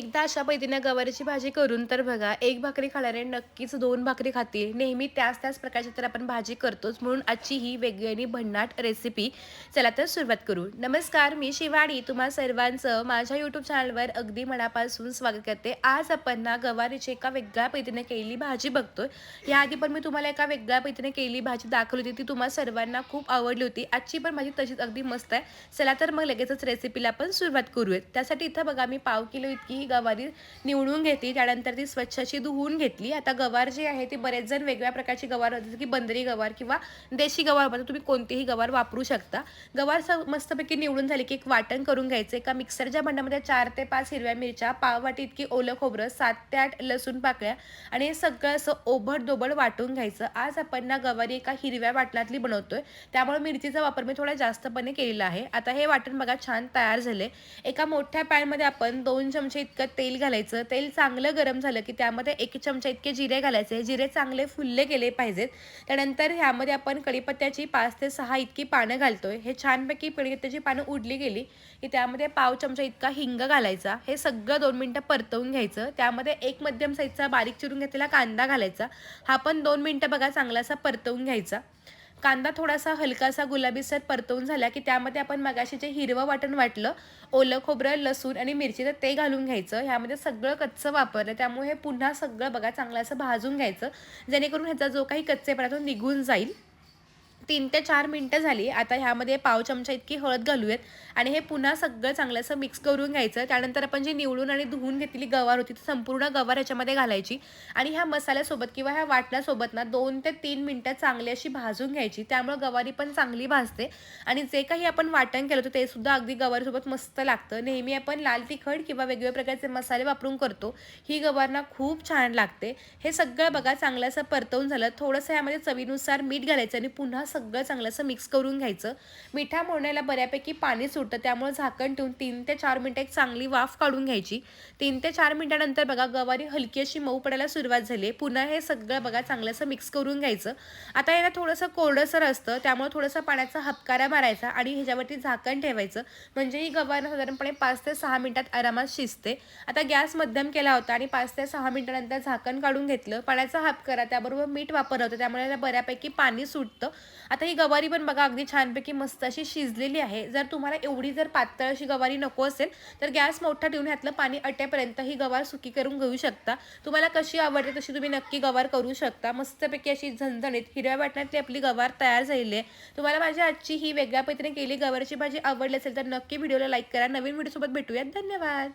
एकदा अशा पद्धतीनं गवारीची भाजी करून तर बघा एक भाकरी खाणारे नक्कीच दोन भाकरी खातील. नेहमी त्याच त्याच प्रकारची तर आपण भाजी करतोच. म्हणून आजची ही वेगळी आणि भन्नाट रेसिपी चला तर सुरुवात करू. नमस्कार मी शिवाणी तुम्हा सर्वांचं माझ्या यूट्यूब चॅनलवर अगदी मनापासून स्वागत करते. आज आपण ना गवारीची एका वेगळ्या पद्धतीने केलेली भाजी बघतोय. याआधी पण मी तुम्हाला एका वेगळ्या पद्धतीने केलेली भाजी दाखवली होती. ती तुम्हाला सर्वांना खूप आवडली होती. आजची पण भाजी तशीच अगदी मस्त आहे. चला तर मग लगेचच रेसिपीला आपण सुरुवात करूयात. त्यासाठी इथं बघा मी पाव किलो इतकी गवारी निवडून घेतली त्यानंतर ती स्वच्छ अशी धुवून घेतली. आता गवार जी आहे ती बरेच जण वेगळ्या प्रकारची गवार जसं की बंदरी गवार किंवा देशी गवार म्हणतो तुम्ही कोणतीही गवार वापरू शकता. गवार स मस्तपैकी निवडून झाली की एक वाटण करून घ्यायचं एका मिक्सरच्या भांड्यामध्ये चार ते पाच हिरव्या मिरच्या पाव वाटी इतकी ओलं खोबरं सात ते आठ लसूण पाकळ्या आणि हे सगळं असं ओभड दोबड वाटून घ्यायचं. आज आपण ना गवारी एका हिरव्या वाटणातली बनवतोय त्यामुळे मिरचीचा वापर मी थोडा जास्तपणे केलेला आहे. आता हे वाटण बघा छान तयार झाले एका मोठ्या पॅनमध्ये आपण दोन चमचे इतकं तेल घालायचं. तेल चांगलं गरम झालं की त्यामध्ये एक चमचा इतके जिरे घालायचे. जिरे चांगले फुलले गेले पाहिजेत. त्यानंतर ह्यामध्ये आपण कढीपत्त्याची पाच ते सहा इतकी पानं घालतोय. हे छानपैकी कढीपत्त्याची पानं उडली गेली की त्यामध्ये पाव चमचा इतका हिंग घालायचा. हे सगळं दोन मिनटं परतवून घ्यायचं. त्यामध्ये एक मध्यम साईजचा बारीक चिरून घेतलेला कांदा घालायचा. हा पण दोन मिनटं बघा चांगलासा परतवून घ्यायचा. कांदा थोडासा हलकासा गुलाबीसर परतवून झाला की त्यामध्ये आपण मगाशी जे हिरवं वाटण वाटलं ओलं खोबरं लसूण आणि मिरची तर ते घालून घ्यायचं. ह्यामध्ये सगळं कच्चं वापरलं त्यामुळे हे पुन्हा सगळं बघा चांगलं असं भाजून घ्यायचं. जेणेकरून ह्याचा जो काही कच्चेपणा तो निघून जाईल. तीन ते चार मिनटं झाली. आता ह्यामध्ये पाव चमचा इतकी हळद घालूयात. आणि हे पुन्हा सगळं चांगलं असं मिक्स करून घ्यायचं. त्यानंतर आपण जी निवडून आणि धुवून घेतलेली गवार होती ती संपूर्ण गवार ह्याच्यामध्ये घालायची. आणि ह्या मसाल्यासोबत किंवा ह्या वाटण्यासोबत ना दोन ते तीन मिनटं चांगली अशी भाजून घ्यायची. त्यामुळे गवारी पण चांगली भाजते. आणि जे काही आपण वाटण केलं होतं ते सुद्धा अगदी गवारीसोबत मस्त लागतं. नेहमी आपण लाल तिखट किंवा वेगवेगळ्या प्रकारचे मसाले वापरून करतो. ही गवार ना खूप छान लागते. हे सगळं बघा चांगलं असं परतवून झालं. थोडंसं यामध्ये चवीनुसार मीठ घालायचं आणि पुन्हा सगळं चांगलं असं मिक्स करून घ्यायचं. मिठा मोडण्याला बऱ्यापैकी पाणी सुटतं त्यामुळे झाकण ठेवून तीन ते चार मिनटं एक चांगली वाफ काढून घ्यायची. तीन ते चार मिनटानंतर बघा गवारी हलकी अशी मऊ पडायला सुरुवात झाली पुन्हा हे सगळं बघा चांगलं असं मिक्स करून घ्यायचं. आता याला थोडंसं कोरडंसर असतं त्यामुळे थोडंसं पाण्याचा हपकारा मारायचा आणि ह्याच्यावरती झाकण ठेवायचं. म्हणजे ही गवार साधारणपणे पाच ते सहा मिनटात आरामात शिजते. आता गॅस मध्यम केला होता आणि पाच ते सहा मिनटानंतर झाकण काढून घेतलं. पाण्याचा हापकारा त्याबरोबर मीठ वापरलं होतं त्यामुळे बऱ्यापैकी पाणी सुटतं. आता ही गवारी पण बघा अगदी छानपैकी मस्त अशी शिजलेली आहे. जर तुम्हाला एवढी जर पातळ अशी गवारी नको असेल तर गॅस मोठा ठेवून ह्यातलं पाणी अटेपर्यंत ही गवार सुकी करून घेऊ शकता. तुम्हाला कशी आवडते तशी तुम्ही नक्की गवार करू शकता. मस्तपैकी अशी झणझणीत हिरव्या वाटण्यातली आपली गवार तयार झालेली आहे. तुम्हाला माझी आजची ही वेगळ्या पद्धतीने केली गवारची भाजी आवडली असेल तर नक्की व्हिडिओला लाईक करा. नवीन व्हिडिओसोबत भेटूयात. धन्यवाद!